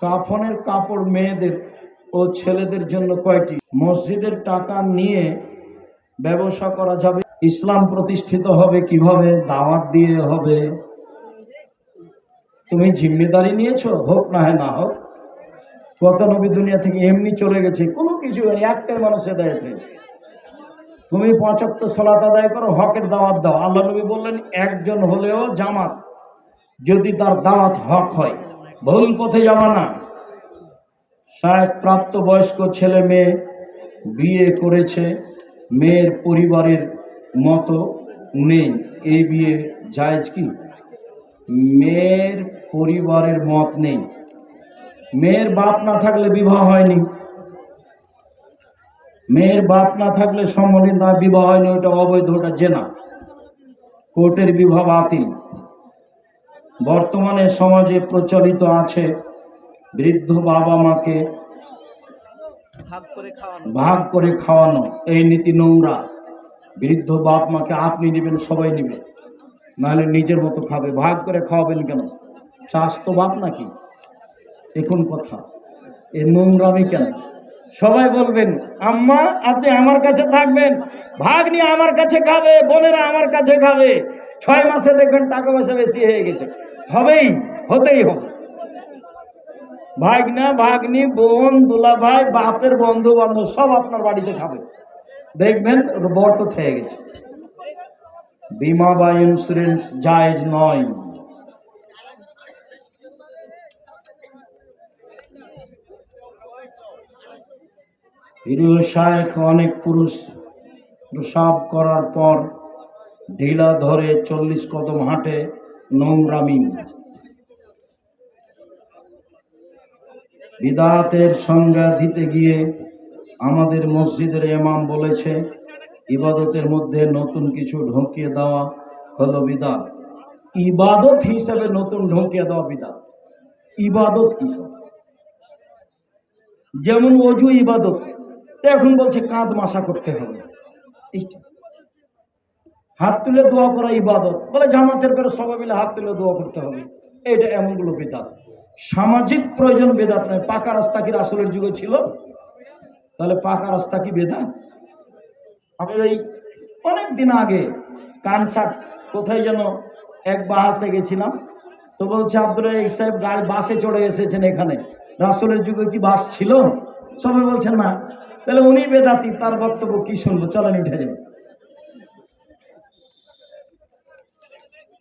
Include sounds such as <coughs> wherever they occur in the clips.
কাফনের কাপড় মেয়েদের ও ছেলেদের জন্য কয়টি? মসজিদের টাকা নিয়ে ব্যবসা করা যাবে? ইসলাম প্রতিষ্ঠিত হবে কীভাবে? দাওয়াত দিয়ে হবে? তুমি জিম্মেদারি নিয়েছো? হোক না হয় না হোক। কত নবী দুনিয়া থেকে এমনি চলে গেছে? কোনো কিছু নেই একটাই মানুষ হেদায়ত। হয়েছে তুমি পঁচাত্তর সলাত আদায় করো, হকের দাওয়াত দাও। আল্লাহ নবী বললেন, একজন হলেও জামাত, যদি তার দাওয়াত হক হয়। ভুল পথে যাওয়া না শায়দ প্রাপ্তবয়স্ক ছেলে মেয়ে বিয়ে করেছে, মেয়ের পরিবারের মতো নেই। এই বিয়ে জায়েজ কি? মেয়ের পরিবারের মত নেই। মেয়ের বাপ না থাকলে বিবাহ হয়নি। মেয়ের বাপ না থাকলে সম্বন্ধে না বিবাহ হয়নি, ওটা অবৈধ, ওটা জেনা। কোর্টের বিবাহ বাতিল। বর্তমানে সমাজে প্রচলিত আছে। বৃদ্ধ বাবা মাকে ভাগ করে খাওয়ানো। এই নীতি নোংরা। বৃদ্ধ বাপ মাকে আপনি নেবেন সবাই নেবে। নাহলে নিজের মতো খাবে। ভাগ করে খাওয়াবেন কেন? চাষ তো বাপ নাকি? এখন কথা। এ নোংরামি কেন? সবাই বলবেন আম্মা আপনি আমার কাছে থাকবেন। ভাগ নিয়ে আমার কাছে খাবে বোনেরা আমার কাছে খাবে। ছয় মাসে দেখবেন টাকা পয়সা বেশি হয়ে গেছে। হবেই, হতেই হবে। ভাগনা, ভাগ্নি, বোন, দুলা ভাই, বাপের বন্ধু বান্ধব সব আপনার বাড়িতে খাবে। দেখবেন বরকত হয়ে গেছে। বিমা বা ইন্স্যুরেন্স জায়েজ নয়। শায়েখ অনেক পুরুষ প্রসাব করার পর ঢিলা ধরে চল্লিশ কদম হাঁটে। নোংরামি বিদাতের সংজ্ঞা দিতে গিয়ে আমাদের মসজিদের ইমাম বলেছে, ইবাদতের মধ্যে নতুন কিছু ঢোকিয়ে দেওয়া হলো বিদাত। ইবাদত হিসাবে নতুন ঢোকিয়ে দেওয়া বিদাত। ইবাদত হিসাবে। যেমন অজু ইবাদত এখন বলছে কাঁধ মাসা করতে হবে। এইটা। হাত তুলে দোয়া করা ইবাদত। বলে জামাতের পরে সবাই মিলে হাত তুলে দোয়া করতে হবে। এটা এমনগুলো বেদাত। সামাজিক প্রয়োজন বেদাত নয়। পাকা রাস্তা কি রাসুলের যুগে ছিল? তাহলে পাকা রাস্তা কি বেদাত? আমি ওই অনেক দিন আগে কানসার্ট কোথায় যেন এক বাহাসে গেছিলাম। তো বলছে আব্দুল সাহেব, গাড়ি, বাসে চড়ে এসেছেন এখানে। রাসুলের যুগে কি বাস ছিল? সবাই বলছেন না। তাহলে উনি বেদাতি, তার বক্তব্য কি শুনব? চলেন উঠে যাই।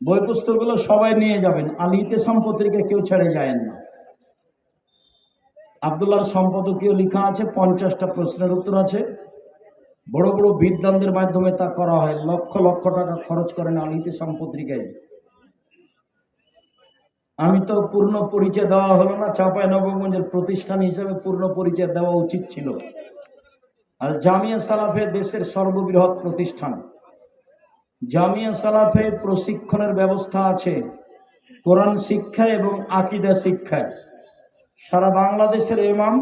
বই পুস্তকগুলো সবাই নিয়ে যাবেন। আল ইতেসাম পত্রিকা কেউ ছেড়ে যায় না। আবদুল্লাহর সম্পাদকীয় লেখা আছে, পঞ্চাশটা প্রশ্নের উত্তর আছে। বড় বড় বিদ্যানদের মাধ্যমে তা করা হয়। লক্ষ লক্ষ টাকা খরচ করেন আল ইতেসাম পত্রিকায় আমি তো পূর্ণ পরিচয় দেওয়া হলো না। চাপায় নবগঞ্জের প্রতিষ্ঠান হিসেবে পূর্ণ পরিচয় দেওয়া উচিত ছিল। আর জামিয়া সালাফে দেশের সর্ববৃহৎ প্রতিষ্ঠান। জামিয়া সালাফে প্রশিক্ষণের ব্যবস্থা আছে, কোরআন শিক্ষা এবং আকিদা শিক্ষায়। সারা বাংলাদেশের ইমাম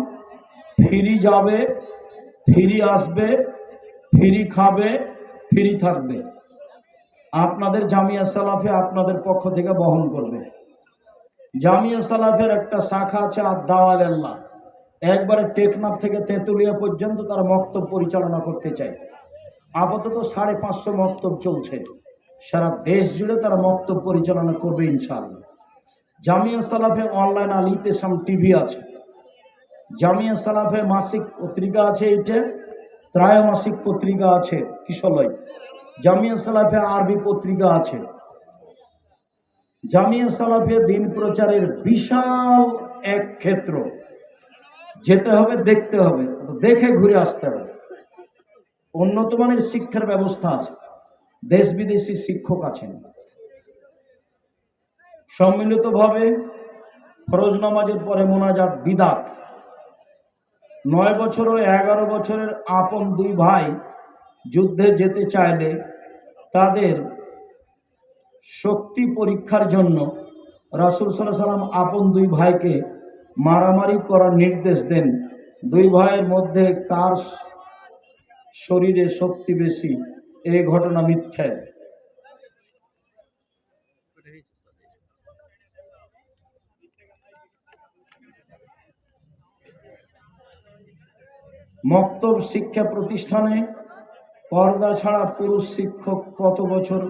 ফিরি যাবে, ফিরি আসবে, ফিরি খাবে, ফিরি থাকবে। আপনাদের জামিয়া সালাফে আপনাদের পক্ষ থেকে বহন করবে। জামিয়া সালাফের একটা শাখা আছে আদাওয়াল আল্লাহ। একবারে টেকনাফ থেকে তেঁতুলিয়া পর্যন্ত তারা মক্তব পরিচালনা করতে চায় আপাতত সাড়ে পাঁচশো মক্তব চলছে। সারা দেশ জুড়ে তারা মক্তব পরিচালনা করবে ইনশাআল্লাহ। জামিয়া সালাফে অনলাইন আল ইতেসাম টিভি আছে। জামিয়া সালাফে মাসিক পত্রিকা আছে এইটা, ত্রায়মাসিক পত্রিকা আছে কিশলয়। জামিয়া সালাফে আরবি পত্রিকা আছে। জামিয়া সালাফে দিন প্রচারের বিশাল এক ক্ষেত্র। যেতে হবে, দেখতে হবে, দেখে ঘুরে আসতে হবে। উন্নত মানের শিক্ষার ব্যবস্থা আছে। দেশ বিদেশি শিক্ষক আছেন। সম্মিলিতভাবে ফরজ নামাজের পরে মোনাজাত বিদাত। নয় বছর ও এগারো বছরের আপন দুই ভাই যুদ্ধে যেতে চাইলে তাদের শক্তি পরীক্ষার জন্য রাসুল সাল্লাহ সাল্লাম আপন দুই ভাইকে মারামারি করার নির্দেশ দেন। দুই ভাইয়ের মধ্যে কার শরীরে শক্তি বেশি এই ঘটনা মিথ্যা। মক্তব শিক্ষা প্রতিষ্ঠানে পর্দা ছাড়া পুরুষ শিক্ষক কত বছর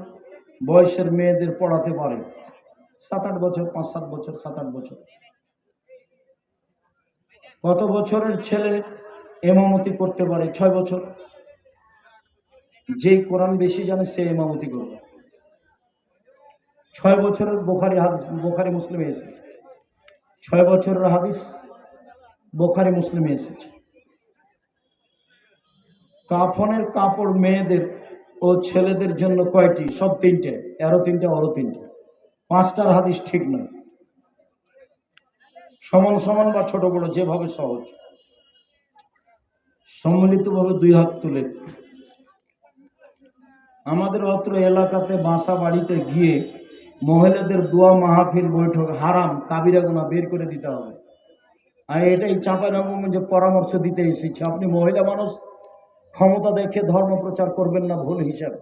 বয়সের মেয়েদের পড়াতে পারে? সাত আট বছর, পাঁচ সাত বছর, সাত আট বছর। কত বছরের ছেলে এমামতি করতে পারে? ছয় বছর। যেই কোরআন বেশি জানে, সে এমামতি করবে। ছয় বছরের বোখারি হাদিস, বোখারি মুসলিমে এসেছে। ছয় বছরের হাদিস বোখারি মুসলিমে এসেছে। কাফনের কাপড় মেয়েদের ও ছেলেদের জন্য কয়টি? সব তিনটে। এরো তিনটে অরো তিনটে। পাঁচটার হাদিস ঠিক নয়। সমান সমান বা ছোট বড় যেভাবে সহজ। সম্মিলিতভাবে দুই হাত তুলে আমাদের অত্র এলাকাতে বাসা বাড়িতে গিয়ে মহিলাদের দোয়া মাহফিল বৈঠক হারাম, কাবিরা বের করে দিতে হবে। আর এটাই চাঁপাইনবাবগঞ্জে পরামর্শ দিতে এসেছি। আপনি মহিলা মানুষ, ক্ষমতা দেখে ধর্ম প্রচার করবেন না, ভুল হিসাবে।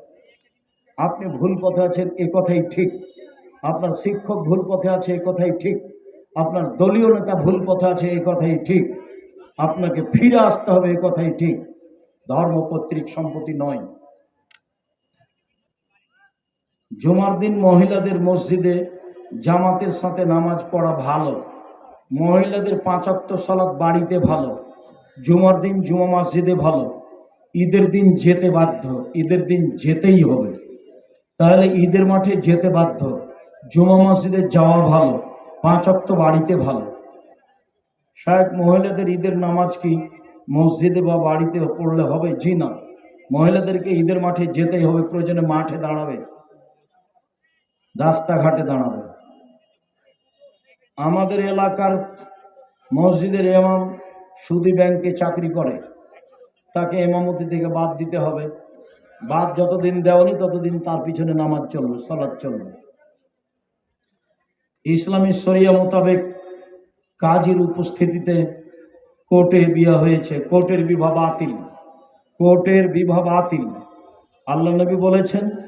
আপনি ভুল পথে আছেন, এ কথাই ঠিক। আপনার শিক্ষক ভুল পথে আছে, এ কথাই ঠিক। আপনার দলীয় নেতা ভুল পথে আছে, এ কথাই ঠিক। আপনাকে ফিরে আসতে হবে, এ কথাই ঠিক। ধর্ম কর্তৃক সম্পত্তি নয়। জুমার দিন মহিলাদের মসজিদে জামাতের সাথে নামাজ পড়া ভালো, মহিলাদের পাঁচাত্ত সালাত বাড়িতে ভালো, জুমার দিন জুমা মসজিদে ভালো, ঈদের দিন যেতে বাধ্য, ঈদের দিন যেতেই হবে। তাহলে ঈদের মাঠে যেতে বাধ্য, জুমা মসজিদে যাওয়া ভালো পাঁচাত্ত বাড়িতে ভালো। শায়ক মহিলাদের ঈদের নামাজ কি মসজিদে বা বাড়িতে পড়লে হবে? জি না। মহিলাদেরকে ঈদের মাঠে যেতেই হবে, প্রয়োজনে মাঠে দাঁড়াবে। রাস্তাঘাটে দাঁড়াবে। আমাদের এলাকার মসজিদের এমাম সুদি ব্যাংকে চাকরি করে। তাকে এমামতি থেকে বাদ দিতে হবে। বাদ যতদিন দেওয়ানি ততদিন তার পিছনে নামাজ চলবে সলাৎ চলবে। ইসলামী শরিয়া মোতাবেক কাজীর উপস্থিতিতে কোর্টে বিয়া হয়েছে। কোর্টের বিবাহ বাতিল। কোর্টের বিবাহ বাতিল। আল্লাহ নবী বলেছেন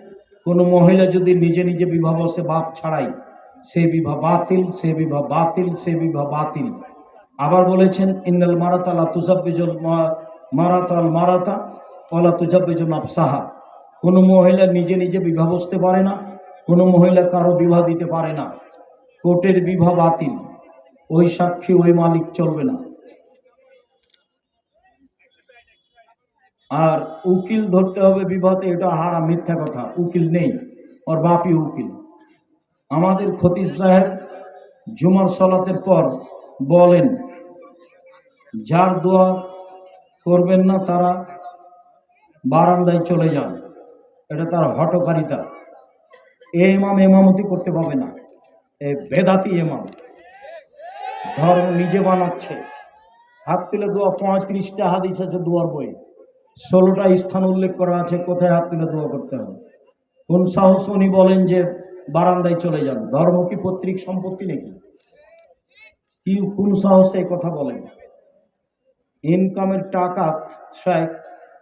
কোনো মহিলা যদি নিজে নিজে বিবাহ বসে বাপ ছাড়াই, সে বিবাহ বাতিল, সে বিবাহ বাতিল, সে বিবাহ বাতিল। আবার বলেছেন, ইন্নাল মারাতালা তুজাব্বিজুল মারাতাল মারাতা ওলা তুজাব্বিজুল কোনো মহিলা নিজে নিজে বিবাহ বসতে পারে না, কোনো মহিলা কারও বিবাহ দিতে পারে না। কোর্টের বিবাহ বাতিল, ওই সাক্ষী, ওই মালিক চলবে না। আর উকিল ধরতে হবে বিবাহতে, এটা হারা মিথ্যা কথা। উকিল নেই, ওর বাপি উকিল। আমাদের খতিব সাহেব জুমার সলাতের পর বলেন, যার দোয়া করবেন না, তারা বারান্দায় চলে যান। এটা তার হটকারিতা এ এমাম এমামতি করতে পাবে না। এ বেদাতি এমাম ধর্ম নিজে বানাচ্ছে। হাত তুলে দোয়া, পঁয়ত্রিশটা হাদিস আছে দোয়ার বই ষোলোটা স্থান উল্লেখ করা আছে, কোথায় হাত তুলে দোয়া করতে হবে? কোন সাহস উনি বলেন যে বারান্দায় চলে যান? ধর্ম কি পৈতৃক সম্পত্তি নাকি? কি, কোন সাহসে কথা বলেন? ইনকামের টাকা শেখ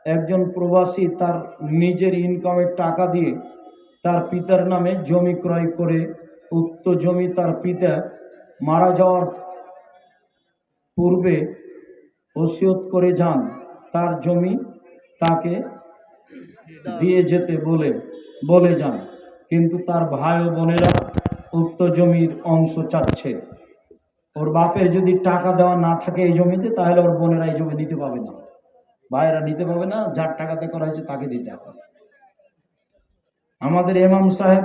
একজন প্রবাসী তার নিজের ইনকামের টাকা দিয়ে তার পিতার নামে জমি ক্রয় করে, উক্ত জমি তার পিতা মারা যাওয়ার পূর্বে ওসিয়ত করে যান। তার জমি তাকে দিয়ে যেতে বলে বলে যান। কিন্তু তার ভাই ও বোনেরা উক্ত জমির অংশ চাচ্ছে। ওর বাপের যদি টাকা দেওয়া না থাকে এই জমিতে, তাহলে ওর বোনেরা এই জমি নিতে পাবে না। ভাইয়েরা নিতে পাবে না, যার টাকাতে করা হয়েছে তাকে দিতে হবে। আমাদের এমাম সাহেব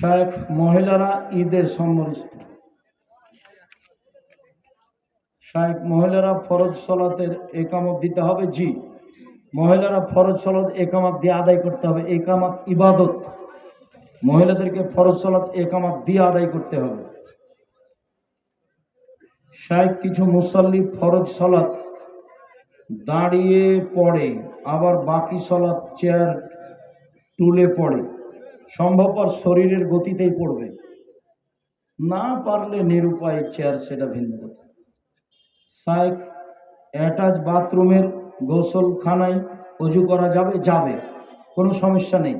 শেখ মহিলারা ঈদের সম্মানিত। শেখ মহিলারা ফরজ সলাতের একামত দিতে হবে, জি। মহিলারা ফরজ সলাত একামাত দিয়ে আদায় করতে হবে, একামাত ইবাদত। মহিলাদেরকে ফরজ সলাত একামাত দিয়ে আদায় করতে হবে। শেখ কিছু মুসল্লি ফরজ সলাত দাঁড়িয়ে পড়ে, আবার বাকি সলাত চেয়ার টুলে পড়ে। সম্ভবপর শরীরের গতিতেই পড়বে। না পারলে নিরুপায় চেয়ার সেটা ভিন্ন কথা। সাইক অ্যাটাচ বাথরুমের গোসলখানায় অজু করা যাবে যাবে। কোনো সমস্যা নেই।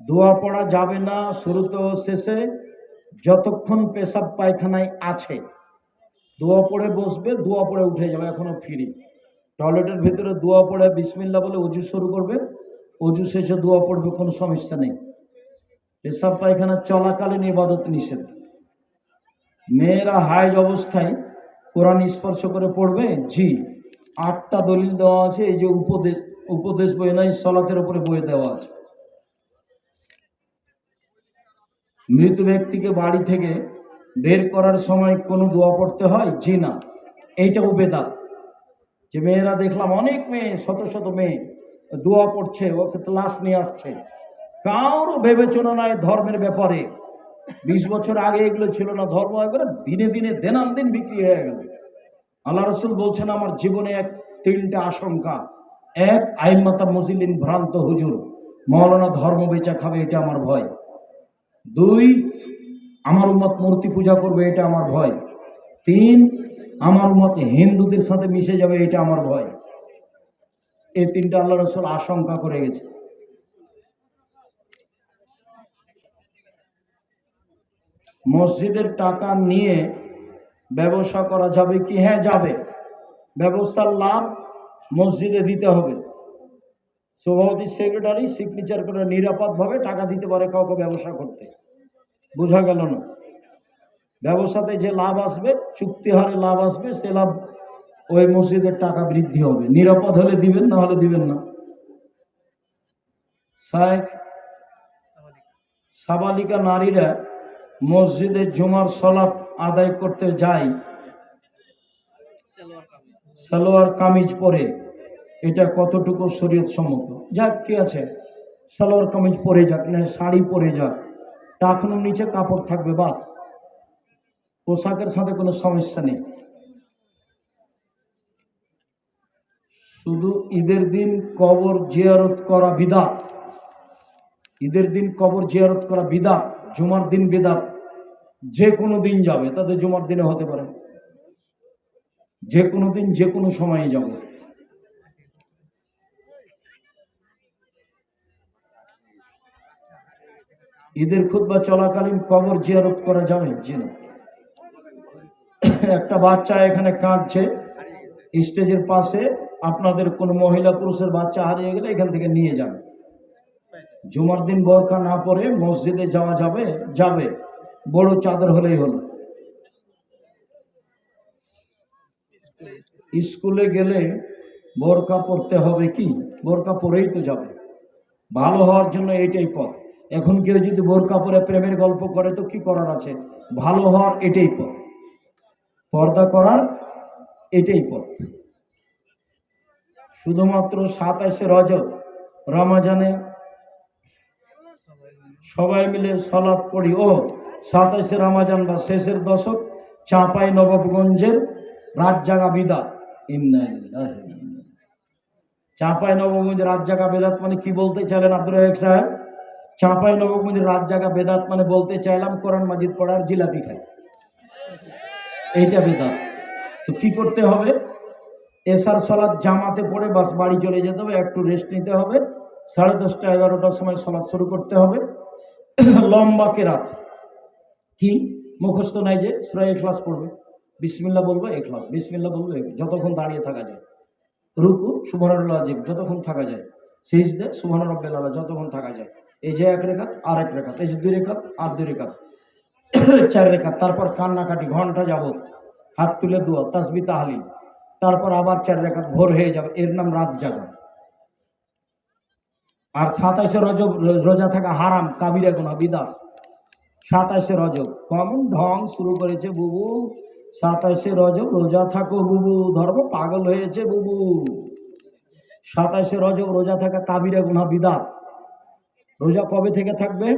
দোয়া পড়া যাবে না শুরুতে ও শেষে যতক্ষণ পেশাব পায়খানায় আছে। দোয়া পড়ে বসবে দোয়া পড়ে উঠে যাবে, এখনও ফ্রি। টয়লেটের ভিতরে দোয়া পড়ে বিসমিল্লা বলে অজু শুরু করবে। অজু শেষে দোয়া পড়বে, কোনো সমস্যা নেই। পেশাব পায়খানা চলাকালীন ইবাদত নিষেধ। মেয়েরা হাইজ অবস্থায় কোরআন স্পর্শ করে পড়বে, জি, আটটা দলিল দেওয়া আছে, এই যে উপদেশ উপদেশ বই নাই, সলাতের উপরে বই দেওয়া আছে। মৃত ব্যক্তিকে বাড়ি থেকে বের করার সময় কোনো দোয়া পড়তে হয়? জি না। এইটাও বেদাত। যে মেয়েরা দেখলাম, অনেক মেয়ে, শত শত মেয়ে দোয়া পড়ছে ওকে ক্লাস নিয়ে আসছে। কারও বিবেচনা নাই ধর্মের ব্যাপারে। বিশ বছর আগে এগুলো ছিল না, ধর্ম একবারে দিনে দিনে দেনাম দিন বিক্রি হয়ে গেল। আল্লাহ রসুল বলছেন, আমার জীবনে এক, তিনটা আশঙ্কা। এক আইমাতা মজিলিন ভ্রান্ত হুজুর। মৌলানা ধর্ম বেচা খাবে, এটা আমার ভয়। দুই, আমার উম্মত মূর্তি পূজা করবে, এটা আমার ভয়। তিন, আমার উম্মত হিন্দুদের সাথে মিশে যাবে, এটা আমার ভয়। এই তিনটা আল্লাহ রসুল আশঙ্কা করে গেছে। মসজিদের টাকা নিয়ে ব্যবসা করা যাবে কি? হ্যাঁ যাবে। ব্যবসার লাভ মসজিদে দিতে হবে। সভাপতি, সেক্রেটারি সিগনেচার করে নিরাপদভাবে টাকা দিতে পারে কাউকে ব্যবসা করতে। বোঝা গেল না। ব্যবসাতে যে লাভ আসবে চুক্তি হারে লাভ আসবে, সে লাভ ওই মসজিদের টাকা বৃদ্ধি হবে। নিরাপদ হলে দিবেন, না হলে দিবেন না। সাবালিকা নারীরা মসজিদে জুমার সলাৎ আদায় করতে যায়। সালোয়ার কামিজ সালোয়ার কামিজ পরে। এটা কতটুকু শরীয়ত সম্মত? যাক, কি আছে? সালোয়ার কামিজ পরে যাক, না শাড়ি পরে যাক। টাকনুর নিচে কাপড় থাকবে, বাস। পোশাকের সাথে কোনো সমস্যা নেই। শুধু ঈদের দিন কবর জিয়ারত করা বিদাত। ঈদের দিন কবর জিয়ারত করা বিদাত, জুমার দিন বিদাত, যে কোনো দিন যাবে তাদের জুমার দিনে হতে পারে। যে কোনো দিন, যে কোনো সময়ে যাব। ঈদের খুতবা চলাকালীন কবর জিয়ারত করা যাবে? জি না। একটা বাচ্চা এখানে কাঁদছে, স্টেজের পাশে আপনাদের কোনো মহিলা পুরুষের বাচ্চা হারিয়ে গেলে এখান থেকে নিয়ে যান জুমার দিন বরকা না পরে মসজিদে যাওয়া যাবে যাবে। বড় চাদর হলেই হলো। স্কুলে গেলে বোরকা পরতে হবে কি? বোরকা পরেই তো যাবে। ভালো হওয়ার জন্য এটাই পথ। এখন কেউ যদি বোরকা পরে প্রেমের গল্প করে তো কি করার আছে? ভালো হওয়ার এটাই পথ। পর্দা করার এটাই পথ। শুধুমাত্র সাতাশে রজব, রমাজানে সবাই মিলে সলাৎ পড়ি। ও, সাতাশে রমাজান বা শেষের দশক, চাঁপাই নবাবগঞ্জের রাত জাগা বিদা চাঁপাই নবগঞ্জ রাত জাগা বেদাত মানে কি বলতে চাইলেন আব্দুল রাহেক সাহেব? চাঁপাই নবগঞ্জ রাত জাগা বেদাত মানে বলতে চাইলাম কোরআন মাজিদ পড়ার জিলাপি খাই। এইটা বেদাত। তো কি করতে হবে? এসার সলাদ জামাতে পড়ে বাস বাড়ি চলে যেতে হবে, একটু রেস্ট নিতে হবে। সাড়ে দশটা, এগারোটার সময় সলাদ শুরু করতে হবে। লম্বা কেরাত। কি? মুখস্থ নাই যে, সুরা এখলাস পড়বে। বিসমিল্লা বলব, এখলাস। বিসমিল্লা বলব যতক্ষণ দাঁড়িয়ে থাকা যায়। রুকু, সুবহানাল্লাহ আজিম, যতক্ষণ থাকা যায়। সিজদে সুবহান রব্বিল আলা, যতক্ষণ থাকা যায়। এই যে এক রেখাত, আর এক রেখাত। এই যে দুই রেখাত, আর দুই রেখাত। <coughs> চার রেখাত। তারপর কান্নাকাটি, ঘণ্টা যাবত হাত তুলে দোয়া, তাসবি, তাহলিল। তারপর আবার চার রেখাত ভোর হয়ে যাবে। এর নাম রাত জাগা। আর সাতাশে রজব রোজা থাকা হারাম, কাবিরা গুনা বিদা সাতাশে রজব, কমন ঢং শুরু করেছে বুবু। সাতাশে রজব, রোজা থাকো বুবু, ধর্ম পাগল হয়েছে বুবু। সাতাশে রজব, রোজা থাকা কাবিরা গুনা বিদাত। রোজা কবে থেকে থাকবে?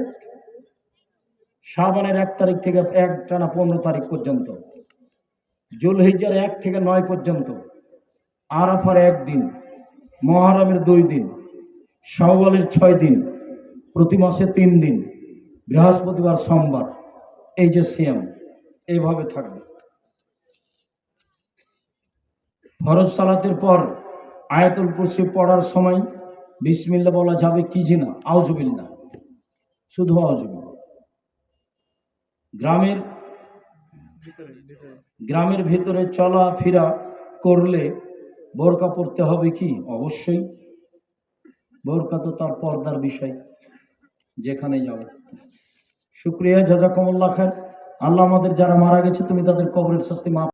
শ্রাবণের এক তারিখ থেকে এক টানা পনেরো তারিখ পর্যন্ত। জুলহিজার এক থেকে নয় পর্যন্ত, আরাফার একদিন মহারমের দুই দিন, শাওয়ালের ছয় দিন, প্রতি মাসে তিন দিন, বৃহস্পতিবার, সোমবার, এই যে সিয়াম, এইভাবে থাকবে। ফরজ সালাতের পর আয়াতুল কুরসি পড়ার সময় বিসমিল্লা বলা যাবে কি জিনা আউজবিল্লা শুধু যাবে গ্রামের গ্রামের ভেতরে চলা ফেরা করলে বোরকা পড়তে হবে কি? অবশ্যই। বোরকা তো তার পর্দার বিষয় যেখানে যাবে শুক্রিয়া, জাজাকমুল্লাহ খান আল্লাহ আমাদের যারা মারা গেছে, তুমি তাদের কবরের শাস্তি মাফ